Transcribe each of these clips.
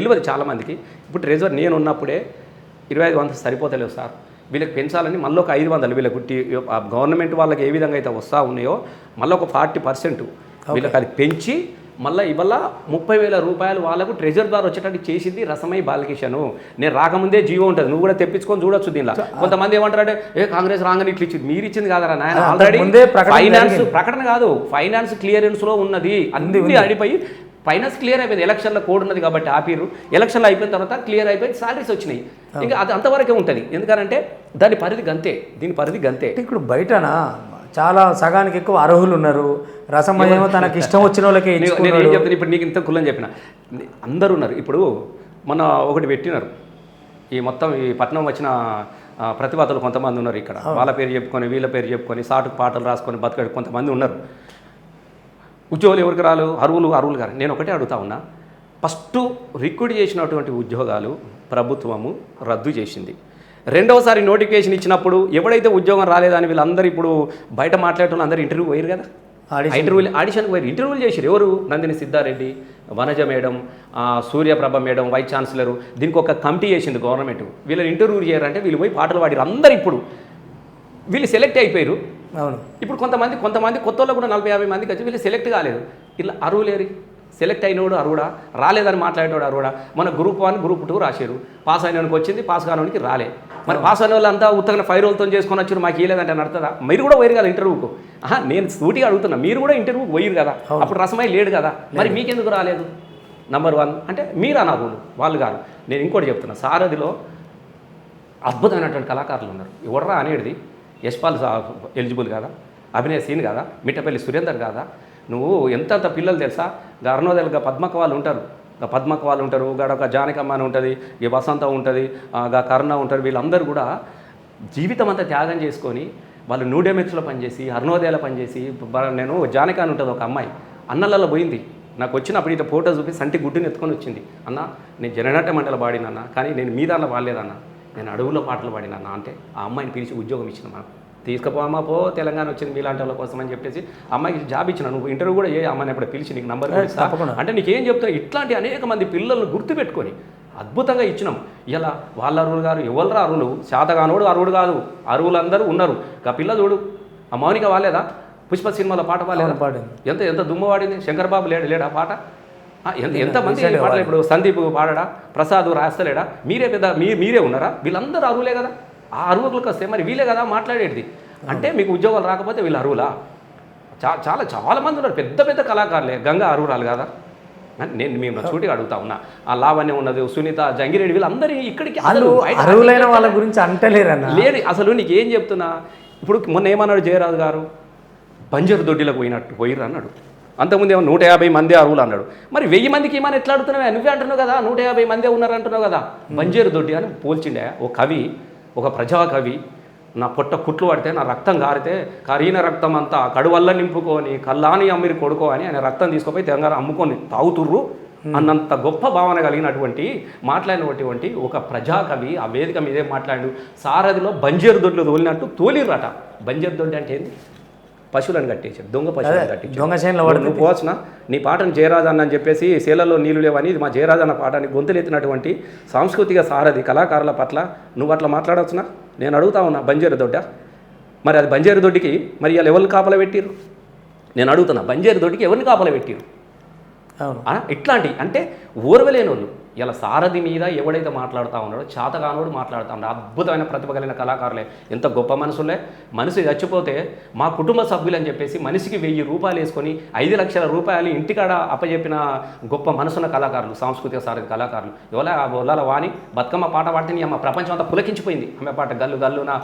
తెలియదు చాలామందికి. ఇప్పుడు ట్రెజర్ నేను ఉన్నప్పుడే ఇరవై ఐదు వందలు సరిపోతలేవు సార్. వీళ్ళకి పెంచాలని మళ్ళీ ఒక ఐదు వందలు వీళ్ళకి గవర్నమెంట్ వాళ్ళకి ఏ విధంగా అయితే వస్తూ ఉన్నాయో మళ్ళీ ఒక ఫార్టీ పర్సెంట్ వీళ్ళకి అది పెంచి మళ్ళీ ఇవాళ ముప్పై వేల రూపాయలు వాళ్ళకు ట్రెజర్ ద్వారా వచ్చేటట్టు చేసింది రసమై బాలకిషను. నేను రాకముందే జీవో ఉంటుంది. నువ్వు కూడా తెప్పించుకొని చూడొచ్చు దీనిలో. కొంతమంది ఏమంటారంటే ఏ కాంగ్రెస్ రాగానే ఇట్లా ఇచ్చింది? మీరు ఇచ్చింది కాదరా నాయన. Already finance. ప్రకటన కాదు. ఫైనాన్స్ క్లియరెన్స్లో ఉన్నది. అన్ని అడిపోయి ఫైనాన్స్ క్లియర్ అయిపోయింది. ఎలక్షన్లో కోడ్ ఉన్నది కాబట్టి ఆపిర్రు. ఎలక్షన్లు అయిపోయిన తర్వాత క్లియర్ అయిపోయి సాలరీస్ వచ్చినాయి. ఇంకా అది అంతవరకే ఉంటుంది. ఎందుకంటే దాని పరిధి గంతే. దీని పరిధి గంతే. ఇప్పుడు బయటనా? చాలా సగానికి ఎక్కువ అర్హులు ఉన్నారు. రసమయేమో తనకి ఇష్టం వచ్చిన వాళ్ళకి నేను ఏం చెప్తాను ఇప్పుడు నీకు ఇంత కుల్లని చెప్పిన. అందరూ ఉన్నారు. ఇప్పుడు మన ఒకటి పెట్టినారు. ఈ మొత్తం ఈ పట్నం వచ్చిన ప్రతిభాతలు కొంతమంది ఉన్నారు ఇక్కడ. వాళ్ళ పేరు చెప్పుకొని వీళ్ళ పేరు చెప్పుకొని సాటుకు పాటలు రాసుకొని బతకడు కొంతమంది ఉన్నారు. ఉద్యోగాలు ఎవరికి రాలు? అరువులు అరువులు గారు. నేను ఒకటే అడుగుతా ఉన్నా. ఫస్ట్ రిక్రూట్ చేసినటువంటి ఉద్యోగాలు ప్రభుత్వము రద్దు చేసింది. రెండవసారి నోటిఫికేషన్ ఇచ్చినప్పుడు ఎవడైతే ఉద్యోగం రాలేదని వీళ్ళందరూ ఇప్పుడు బయట మాట్లాడేటోళ్ళు అందరూ ఇంటర్వ్యూ పోయారు కదా. ఇంటర్వ్యూలు ఆడిషన్కి పోయారు ఇంటర్వ్యూలు చేశారు ఎవరు? Nandini Siddhareddy Vanaja madam Suryaprabha madam vice chancellor. దీనికి ఒక కమిటీ చేసింది గవర్నమెంట్. వీళ్ళని ఇంటర్వ్యూ చేయారంటే వీళ్ళు పోయి పాటలు పాడారు అందరు ఇప్పుడు వీళ్ళు సెలెక్ట్ అయిపోయారు అవును. ఇప్పుడు కొంతమంది కొంతమంది కొత్త వాళ్ళు కూడా నలభై యాభై మందికి వచ్చి వీళ్ళు సెలెక్ట్ కాలేదు. ఇలా అరువులేరి సెలెక్ట్ అయినోడు అరువుడా రాలేదని మాట్లాడేవాడు అరువుడా. మన గ్రూప్ వన్ గ్రూప్ టూ రాశారు పాస్ అయినోనికి వచ్చింది పాస్ కానోనికి రాలే. మరి పాస్ అయిన వాళ్ళంతా ఉత్తగా ఫైవ్ రోజులతో చేసుకొని వచ్చారు మాకు ఇవ్వలేదంటే నడుతుందా మీరు కూడా పోయారు కదా ఇంటర్వ్యూకు ఆహా, నేను సూటిగా అడుగుతున్నా మీరు కూడా ఇంటర్వ్యూకి పోయారు కదా? అప్పుడు రసమై లేడు కదా? మరి మీకెందుకు రాలేదు? నంబర్ వన్ అంటే మీరా నా రూలు? వాళ్ళు కాదు. నేను ఇంకోటి చెప్తున్నా సారథిలో అద్భుతమైనటువంటి కళాకారులు ఉన్నారు. ఎవడరా అనేది యశ్పాల్ ఎలిజిబుల్ కాదా? అభినయ్ సీన్ కాదా? మిట్టపల్లి సురేందర్ కాదా? నువ్వు ఎంతంత పిల్లలు తెలుసా? గా అరుణోదయలుగా పద్మక వాళ్ళు ఉంటారు. గా పద్మక వాళ్ళు ఉంటారు గాడ ఒక జానకమ్మ అని ఉంటుంది ఈ వసంత ఉంటుంది ఆ, గా కరుణ ఉంటారు వీళ్ళందరూ కూడా జీవితం అంతా త్యాగం చేసుకొని వాళ్ళు నూడెమెక్స్లో పనిచేసి అరుణోదయాలో పనిచేసి నేను జానక అని ఉంటుంది ఒక అమ్మాయి. అన్నలలో పోయింది. నాకు వచ్చినప్పుడు ఇట్లా ఫోటో చూపి సంటి గుడ్డుని ఎత్తుకొని వచ్చింది. అన్న నేను జననాట్య మండలి పాడినన్నా కానీ నేను మీ దాంట్లో పాడలేదన్న నేను అడవుల్లో పాటలు పాడినన్నా అంటే ఆ అమ్మాయిని పిలిచి ఉద్యోగం ఇచ్చిన మనం. తీసుకుపోమా పో తెలంగాణ వచ్చింది మీలాంటి వాళ్ళ కోసం అని చెప్పేసి అమ్మాయికి జాబ్ ఇచ్చిన. నువ్వు ఇంటర్వ్యూ కూడా ఏ అమ్మాయిని ఎప్పుడు పిలిచి నీకు నంబర్. అంటే నీకేం చెప్తా ఇట్లాంటి అనేక మంది పిల్లలను గుర్తుపెట్టుకొని అద్భుతంగా ఇచ్చినాం. ఇలా వాళ్ళ అరువులు గారు ఎవరు అరువులు? శాతగానోడు అరువుడు కాదు. అరువులందరూ ఉన్నారు. ఆ పిల్ల చూడు. ఆ మౌనిక వాలేదా పుష్ప సినిమాలో పాట వాలేదా పాడింది. ఎంత ఎంత దుమ్ము వాడింది? శంకర్ బాబు లేడు లేడా పాట? ఎంతమంది పాటలు ఇప్పుడు సందీప్ పాడడా ప్రసాద్ రాస్తలేడా? మీరే పెద్ద మీ మీరే ఉన్నారా? వీళ్ళందరూ అరువులే కదా? ఆ అరువులకు వస్తే మరి వీళ్ళే కదా మాట్లాడేది? అంటే మీకు ఉద్యోగాలు రాకపోతే వీళ్ళు అరువులా? చా చాలా చాలా మంది ఉన్నారు. పెద్ద పెద్ద కళాకారులే. గంగా అరువురాలు కదా? నేను మేము సూటిగా అడుగుతా ఉన్నా. ఆ లావణ్య ఉన్నది సునీత జంగిరెడ్డి వీళ్ళందరి ఇక్కడికి అసలు వాళ్ళు గురించి అంటలేరన్న? లేని అసలు నీకు ఏం చెప్తున్నా? ఇప్పుడు మొన్న ఏమన్నాడు జయరాజు గారు? బంజరు దొడ్డిలకు పోయినట్టు పోయిర్రు అన్నాడు. అంతకుముందు ఏమో నూట యాభై మంది అరువులు అన్నాడు. మరి వెయ్యి మందికి ఏమని ఎట్లా అడుగుతున్నావే? నువ్వే అంటున్నావు కదా నూట యాభై మందే ఉన్నారు అంటున్నావు కదా. బంజరు దొడ్డి అని పోల్చిండే. ఒక కవి ఒక ప్రజా కవి నా పొట్ట కుట్లు పడితే నా రక్తం కారితే కరీన రక్తం అంతా కడువల్ల నింపుకొని కల్లాని అమ్మిరి కొడుకో అని ఆయన రక్తం తీసుకుపోయి తెలంగాణ అమ్ముకొని తాగుతుర్రు. అన్నంత గొప్ప భావన కలిగినటువంటి మాట్లాడినటువంటి ఒక ప్రజాకవి ఆ వేదిక మీదే మాట్లాడు. సారథిలో బంజేరు దొడ్లు తోలినట్టు తోలిర్రట. బంజేరు దొడ్డి అంటే ఏంది? పశువులను కట్టేశారు దొంగ పశువులను కట్టించారు దొంగ చేనులో నువ్వు నువ్వు పోవచ్చునా? నీ పాటను జయరాజన్న అని చెప్పేసి శీలలో నీళ్ళు లేవని ఇది మా జయరాజన్న పాటని గొంతులెత్తినటువంటి సాంస్కృతిక సారథి కళాకారుల పట్ల నువ్వు అట్లా మాట్లాడవచ్చునా నేను అడుగుతా ఉన్నా బంజేరు దొడ్డ. మరి అది బంజేరు దొడ్డికి మరి వాళ్ళు ఎవరిని కాపలా పెట్టిరు నేను అడుగుతున్నా బంజేరు దొడ్డికి ఎవరిని కాపలా పెట్టిరు ఇట్లాంటి అంటే ఓర్వలేని వాళ్ళు ఇలా సారథి మీద ఎవడైతే మాట్లాడుతూ ఉన్నాడో చాతగానోడు మాట్లాడుతూ ఉన్నాడు. అద్భుతమైన ప్రతిభ కలిగిన కళాకారులే. ఎంత గొప్ప మనసులే. మనిషి చచ్చిపోతే మా కుటుంబ సభ్యులు అని చెప్పేసి మనిషికి వెయ్యి రూపాయలు వేసుకొని ఐదు లక్షల రూపాయలు ఇంటికాడ అప్పచెప్పిన గొప్ప మనసున్న కళాకారులు సాంస్కృతిక సారథి కళాకారులు. ఎవరా ఒలాల వాణి బతుకమ్మ పాట పాడితే అమ్మ ప్రపంచం అంతా పులకించిపోయింది. ఆమె పాట గల్లు గల్లున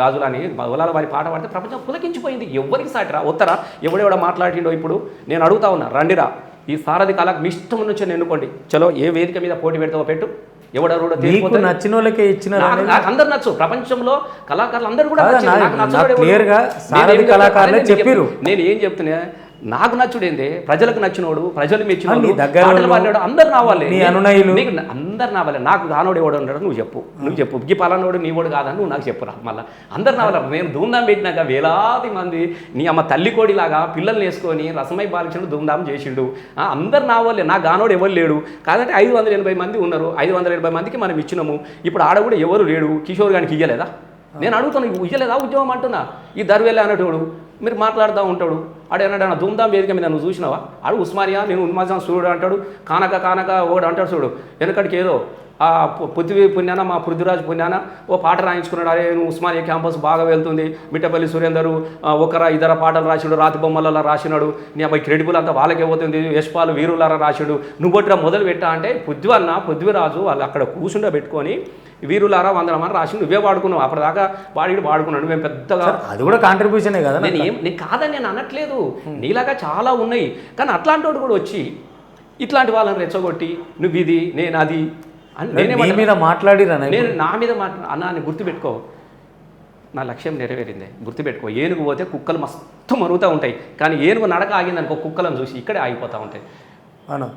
గాజులని ఒలాల వారి పాట పాడితే ప్రపంచం పులకించిపోయింది. ఎవరికి సాటిరా? ఉత్తరా? ఎవడెవడ మాట్లాడిండో ఇప్పుడు నేను అడుగుతా ఉన్నా. రండిరా. ఈ సారథి కళకు మీ ఇష్టం నుంచి ఎన్నుకోండి చలో ఏ వేదిక మీద పోటీ పెడతావో పెట్టు ఎవడెవడో తెలియకపోతే నచ్చిన వాళ్ళకే ఇచ్చిన నాకు అందరు నచ్చు ప్రపంచంలో కళాకారులు అందరూ కూడా కాదా, నచ్చారు. నా- నాకు నచ్చడు నాకు ఎవడు? clear గా నేను సారథి కళాకారులే. చెప్తున్నా. నేను ఏం చెప్తున్నా నాకు నచ్చుడేందే? ప్రజలకు నచ్చినోడు ప్రజలు ఆ, మెచ్చినోడు నీ దగ్గర పాటలు పాడినాడు అందరు నా వాళ్ళే. నీ అనునయులు. నీకు అందరు నా వాళ్ళే. నాకు కానోడు ఎవడు ఉన్నాడు నువ్వు చెప్పు. నువ్వు చెప్పు. ఈ పలానోడు నీ వాడు కాదని నువ్వు నాకు చెప్పురా మళ్ళీ. అందరు నా వాళ్ళ. నేను ధూమ్ధాం పెట్టినాక వేలాది మంది నీ అమ్మ తల్లి కోడిలాగా పిల్లల్ని వేసుకొని రసమై బాలకృష్ణుడు ధూమ్ధాం చేసిండు. అందరు నా వాళ్ళే. నా గానోడు ఎవరు లేడు. కాదంటే ఐదు వందల ఎనభై మంది ఉన్నారు. ఐదు వందల ఎనభై మందికి మనం ఇచ్చినాము. ఇప్పుడు ఆడ కూడా ఎవరు లేడు? కిషోర్ గానికి ఇయ్యలేదా? నేను అడుగుతాను "ఇవ్వు- ఇయ్యలేదా ఉద్యోగం అంటున్నా? ఈ దర్వేలే అనేటోడు మీరు మాట్లాడుతూ ఉంటాడు. ఆడు ఏమన్నా ధూమ్ధాం వేదిక మీద నువ్వు చూసినావా? ఆడు ఉస్మానియా నేను ఉన్మాజాన్ సూర్యుడు అంటాడు. కానక కానక ఓడు అంటాడు చూడు. వెనకడికి ఏదో ఆ పృథ్వీ పుణ్యాన మా పృథ్వీరాజ్ పుణ్యాన ఓ పాట రాయించుకున్నాడు. అరే నువ్వు ఉస్మానియా క్యాంపస్ బాగా వెళ్తుంది. మిట్టపల్లి సురేందరు ఒకర ఇతర పాటలు రాసిడు రాతి బొమ్మలలో రాసినాడు. నీ అబ్బాయి క్రెడిబుల్ అంతా వాళ్ళకే పోతుంది. యశ్పాల్ వీరులారా రాసిడు. నువ్వు బొట్టిన మొదలు పెట్టా అంటే పృథ్వీ అన్న పృథ్వీరాజు వాళ్ళు అక్కడ కూర్చుండ పెట్టుకొని వీరులారా వందల మంది రాసి నువ్వే వాడుకున్నావు. అప్పటిదాకా వాడి వాడుకున్నాడు. మేము పెద్దగా అది కూడా కాంట్రిబ్యూషనే కదా నేను ఏం నేను కాదని నేను అనట్లేదు. నీలాగా చాలా ఉన్నాయి. కానీ అట్లాంటి వాడు కూడా వచ్చి ఇట్లాంటి వాళ్ళని రెచ్చగొట్టి నువ్వు ఇది నేను అది అని నీ నేనేమంటా మీద మాట్లాడిరా నేను నా మీద మాట్లా అన్న అని గుర్తుపెట్టుకో. నా లక్ష్యం నెరవేరింది. గుర్తుపెట్టుకో. ఏనుగు పోతే కుక్కలు మస్తు మరుగుతూ ఉంటాయి. కానీ ఏనుగు నడక ఆగిందనుకో కుక్కలను చూసి ఇక్కడే ఆగిపోతూ ఉంటాయి.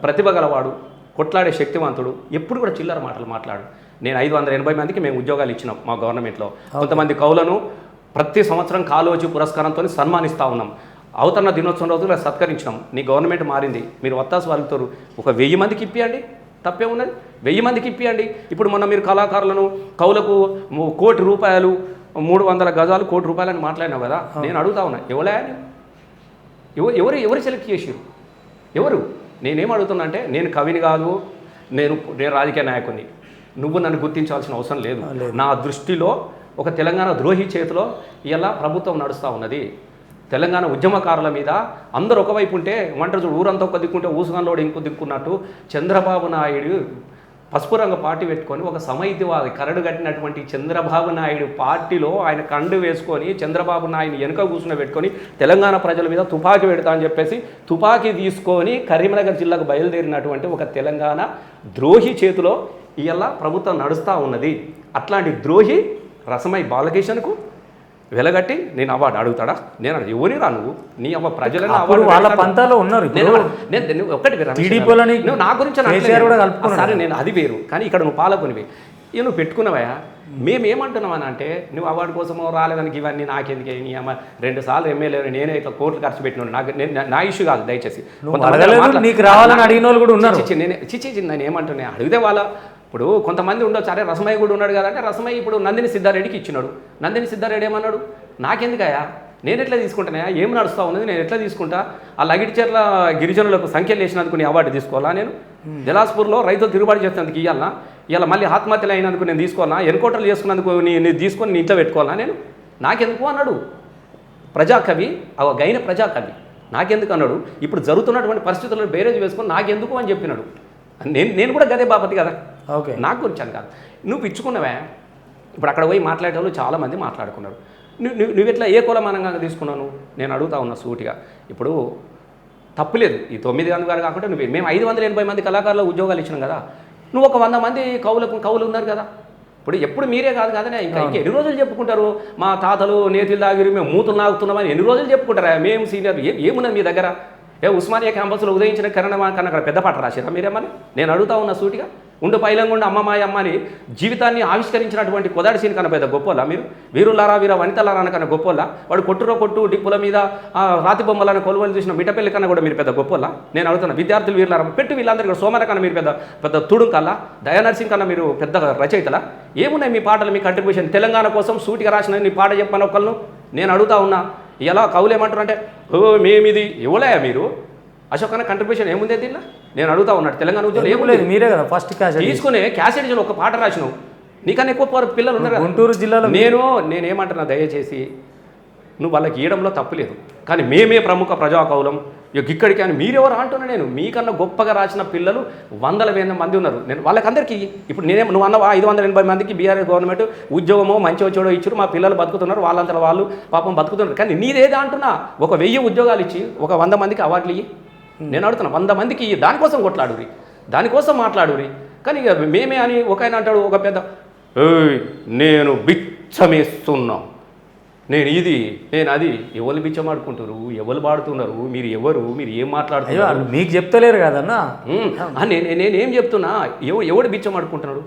ప్రతిభ గలవాడు కొట్లాడే శక్తివంతుడు ఎప్పుడు కూడా చిల్లర మాటలు మాట్లాడు. నేను ఐదు వందల ఎనభై మందికి మేము ఉద్యోగాలు ఇచ్చినాం మా గవర్నమెంట్లో. కొంతమంది కవులను ప్రతి సంవత్సరం కాలోజీ పురస్కారంతో సన్మానిస్తూ ఉన్నాం. అవతరణ దినోత్సవం రోజులు సత్కరించినాం. నీ గవర్నమెంట్ మారింది. మీరు వత్తాసు వాళ్ళతో ఒక వెయ్యి మందికి ఇప్పియండి. తప్పే ఉన్నది. వెయ్యి మందికి ఇప్పియండి. ఇప్పుడు మొన్న మీరు కళాకారులను కవులకు కోటి రూపాయలు మూడు వందల గజాలు కోటి రూపాయలని మాట్లాడినావు కదా. నేను అడుగుతా ఉన్నా ఎవలే ఎవ- ఎవరు ఎవరు సెలెక్ట్ చేసిరు ఎవరు? నేనేం అడుగుతున్నా అంటే నేను కవిని కాదు నేను నేను రాజకీయ నాయకుని నువ్వు నన్ను గుర్తించాల్సిన అవసరం లేదు. నా దృష్టిలో ఒక తెలంగాణ ద్రోహి చేతిలో ఇలా ప్రభుత్వం నడుస్తూ ఉన్నది. తెలంగాణ ఉద్యమకారుల మీద అందరు ఒకవైపు ఉంటే వంట చూడు ఊరంతా ఒక దిక్కుంటే ఊసుగంలోడు ఇంకో దిక్కున్నట్టు చంద్రబాబు నాయుడు పసుపు రంగు పార్టీ పెట్టుకొని ఒక సమైతివాది కరడు కట్టినటువంటి చంద్రబాబు నాయుడు పార్టీలో ఆయన కండు వేసుకొని చంద్రబాబు నాయుడు వెనుక కూర్చుని పెట్టుకొని తెలంగాణ ప్రజల మీద తుపాకీ పెడతా అని చెప్పేసి తుపాకీ తీసుకొని కరీంనగర్ జిల్లాకు బయలుదేరినటువంటి ఒక తెలంగాణ ద్రోహి చేతిలో ఇలా ప్రభుత్వం నడుస్తూ ఉన్నది. అట్లాంటి ద్రోహి రసమై బాలకిషన్కు వెలగట్టి నేను అవార్డు అడుగుతాడా? నేను అడుగు ఎవరి రా నువ్వు నీ అవ్వ ప్రజలను అవార్డు వాళ్ళ. పంతాలో ఉన్నారు నేను ఒకటి నా గురించి. సరే నేను అది వేరు. కానీ ఇక్కడ నువ్వు పాలకునివి. ఇక నువ్వు పెట్టుకున్నావా మేము ఏమంటున్నామని అంటే నువ్వు అవార్డు కోసమో రాలేదానికి ఇవన్నీ నాకెందుకే? నీ అమ్మ రెండు సార్లు ఎమ్మెల్యే నేనే ఇట్లా కోట్లు ఖర్చు పెట్టినాడు నాకు నేను నా- ఇష్యూ కాదు దయచేసి. నీకు రావాలని అడిగిన వాళ్ళు కూడా ఉన్నారు. చిచి, నేను చిచి చిచి, నేను ఏమంటున్నా? అడిగితే వాళ్ళ ఇప్పుడు కొంతమంది ఉండొచ్చు. అరే రసమయ్య కూడా ఉన్నాడు కదా అంటే రసమయ్య ఇప్పుడు నందిని సిద్ధారెడ్డికి ఇచ్చినాడు. నందిని సిద్ధారెడ్డి ఏమన్నాడు? నాకెందుకయ్యా? నేను ఎట్లా తీసుకుంటానా? ఏం నడుస్తా ఉన్నది? నేను ఎట్లా తీసుకుంటా? ఆ లగిడిచెర్ల గిరిజనులకు సంఖ్యలు వేసినందుకు నీ అవార్డు తీసుకోవాలా నేను? జలాస్పూర్లో రైతులు తిరుగుబాటు చేసినందుకు ఇవ్వాలనా ఇలా మళ్ళీ ఆత్మహత్యలు అయినందుకు నేను తీసుకోవాలా ఎన్కౌంటర్లు చేసుకున్నందుకు నీ నేను తీసుకొని నీ ఇంట్లో పెట్టుకోవాలా నేను? నాకెందుకు అన్నాడు. ప్రజాకవి అవ గైన ప్రజాకవి. నాకెందుకు అన్నాడు? ఇప్పుడు జరుగుతున్నటువంటి పరిస్థితులను బేరేజ్ వేసుకొని నాకెందుకు అని చెప్పినాడు. నేను నేను కూడా గదే బాపతి కదా. ఓకే. నాకు గురించి అని కాదు. నువ్వు ఇచ్చుకున్నవే ఇప్పుడు అక్కడ పోయి మాట్లాడే వాళ్ళు చాలామంది మాట్లాడుకున్నారు. నువ్వు నువ్వు నువ్వు ఎట్లా ఏ కులమానంగా తీసుకున్నాను నేను అడుగుతా ఉన్నా సూటిగా. ఇప్పుడు తప్పులేదు ఈ తొమ్మిది మంది గారు కాకుండా నువ్వు. మేము ఐదు వందల ఎనభై మంది కళాకారుల ఉద్యోగాలు ఇచ్చినాం కదా. నువ్వు ఒక వంద మంది కవులకు కవులు ఉన్నారు కదా. ఇప్పుడు ఎప్పుడు మీరే కాదు కదనే. ఇంకా ఇంకా ఎన్ని రోజులు చెప్పుకుంటారు? మా తాతలు నేతిలు దాగిరి మేము మూతులు నాగుతున్నామని ఎన్ని రోజులు చెప్పుకుంటారా? మేము సీనియర్. ఏమున్నది మీ దగ్గర? ఏ ఉస్మానియా క్యాంపస్లో ఉదయించిన కరణమా కన్నా అక్కడ పెద్ద పాట రాసిరా మీరేమని? నేను అడుగుతా ఉన్న సూటిగా. ఉండు పైలంగుండ అమ్మమాయ అమ్మని జీవితాన్ని ఆవిష్కరించినటువంటి కొదాడి సీన్ కన్నా పెద్ద గొప్పలా మీరు? వీరులారా వీర వనితలారా కన్నా గొప్పలా వాడు కొట్టురో కొట్టు డిప్పుల మీద రాతి బొమ్మలను కొలువలు చూసిన మిటపల్లి కన్నా కూడా మీరు పెద్ద గొప్పలా నేను అడుగుతున్నా విద్యార్థులు వీరులారా పెట్టు వీళ్ళందరికీ కూడా సోమర కన్నా మీరు పెద్ద పెద్ద తుడుం కల్లా? దయానర్సింగ్ కన్నా మీరు పెద్ద రచయితలా? ఏమున్నాయి మీ పాటలు మీ కంట్రిబ్యూషన్ తెలంగాణ కోసం సూటిగా రాసిన నీ పాట చెప్పని ఒకళ్ళను నేను అడుగుతా ఉన్నా ఎలా కవులు ఏమంటారు అంటే ఓ మేమిది ఇవ్వలేయా మీరు. అశోక్ అన్న కంట్రిబ్యూషన్ ఏముంది దీనిలో? నేను అడుగుతా ఉన్నాడు. తెలంగాణ ఉద్యోగం ఏం లేదు మీరే కదా ఫస్ట్ క్యాష్ తీసుకునే క్యాసెట్ ఒక పాట రాసినావు. నీకన్నా ఎక్కువ పిల్లలు ఉన్నారు. గుంటూరు జిల్లాలో నేను నేనేమంటున్నా దయచేసి నువ్వు వాళ్ళకి ఇవ్వడంలో తప్పులేదు కానీ మేమే ప్రముఖ ప్రజా కవులం ఇక ఇక్కడికి అని మీరెవరు అంటున్నా నేను? మీకన్నా గొప్పగా రాసిన పిల్లలు వందల వేల మంది ఉన్నారు. నేను వాళ్ళకందరికీ ఇప్పుడు నేనేం నువ్వు అన్న ఐదు వందల ఎనభై మందికి బీఆర్ఎస్ గవర్నమెంట్ ఉద్యోగమో మంచి వచ్చాడో ఇచ్చారు మా పిల్లలు బతుకుతున్నారు వాళ్ళంతా వాళ్ళు పాపం బతుకుతున్నారు. కానీ నీదేదా అంటున్నా? ఒక వెయ్యి ఉద్యోగాలు ఇచ్చి ఒక వంద మందికి అవార్డులు ఇయ్యి. నేను అడుగుతున్నా వంద మందికి దానికోసం కొట్లాడురి దానికోసం మాట్లాడురి కానీ మేమే అని ఒక ఆయన అంటాడు ఒక పెద్ద "ఏయ్, నేను బిచ్చమేస్తున్నా. నేను ఇది నేను అది. ఎవరు బిచ్చమాడుకుంటారు ఎవరు పాడుతున్నారు? మీరు ఎవరు? మీరు ఏం మాట్లాడుతున్నారు? మీకు చెప్తలేరు కదన్నా. నేనేం చెప్తున్నా? ఎవ ఎవడు బిచ్చమాడుకుంటున్నాడు?